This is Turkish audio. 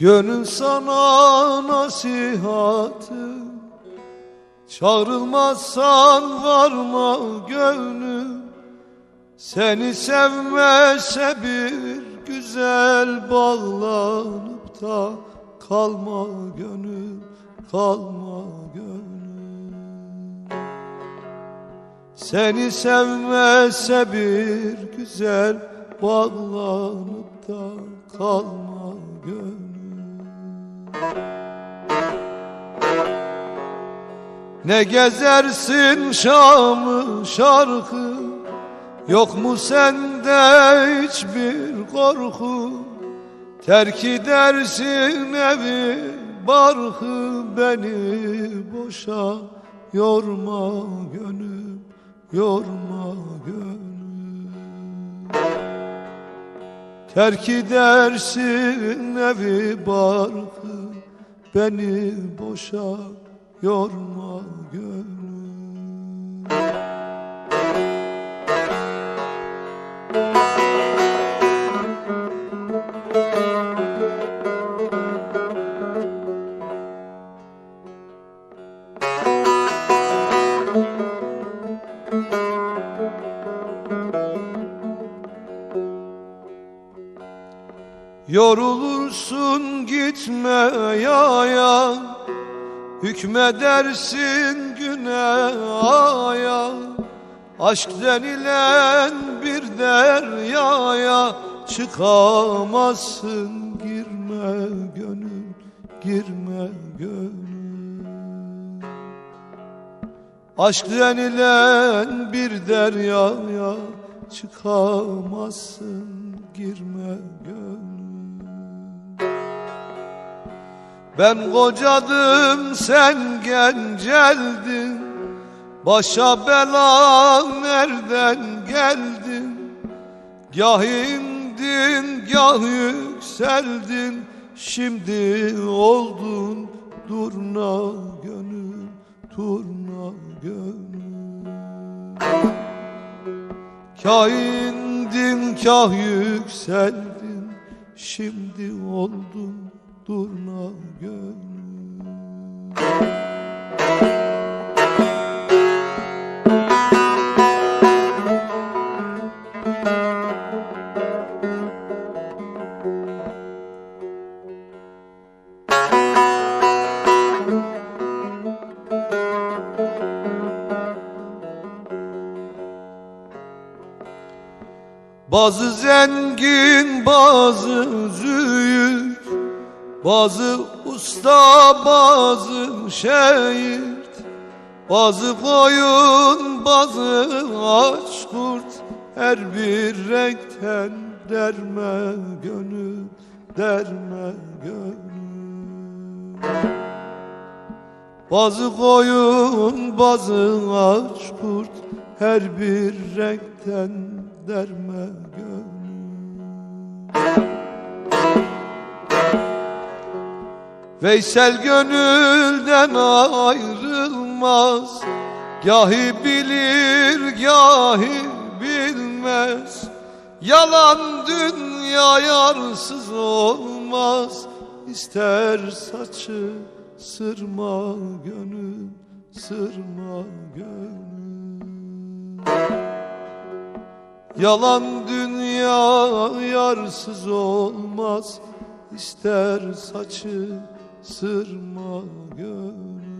Gönül sana nasihatı. Çağrılmazsan varma gönlüm Seni sevmese bir güzel bağlanıp da Kalma gönül, kalma gönül. Seni sevmese bir güzel bağlanıp da kalma gönül Ne gezersin Şam'ı şarkı? Yok mu sende hiçbir korku? Terk edersin evi barkı Beni boşa yorma gönül Yorma gönül Terk edersin evi barkı Beni boşa yorma gönül Yorulursun gitme yaya. Hükmedersin güne aya. Aşk denilen bir deryaya Çıkamazsın. Girme gönül Girme gönül. Aşk denilen bir deryaya Çıkamazsın. Girme gönül Ben kocadım sen genceldin. Başa bela nereden geldin? Gah indin gah yükseldin. Şimdi oldun durna gönül Turna gönül. Kah indin kah yükseldin. Şimdi oldun durna gönül Bazı zengin bazı züğürt Bazı usta bazı şehit Bazı koyun bazı aç kurt. Her bir renkten derme gönül Derme gönül. Bazı koyun bazı aç kurt Her bir renkten derme gönül Veysel gönülden ayrılmaz. Gahi bilir gahi bilmez. Yalan dünya yarsız olmaz. İster saçı sırma gönül Sırma gönül. Yalan dünya yarsız olmaz. İster saçı sırma gönül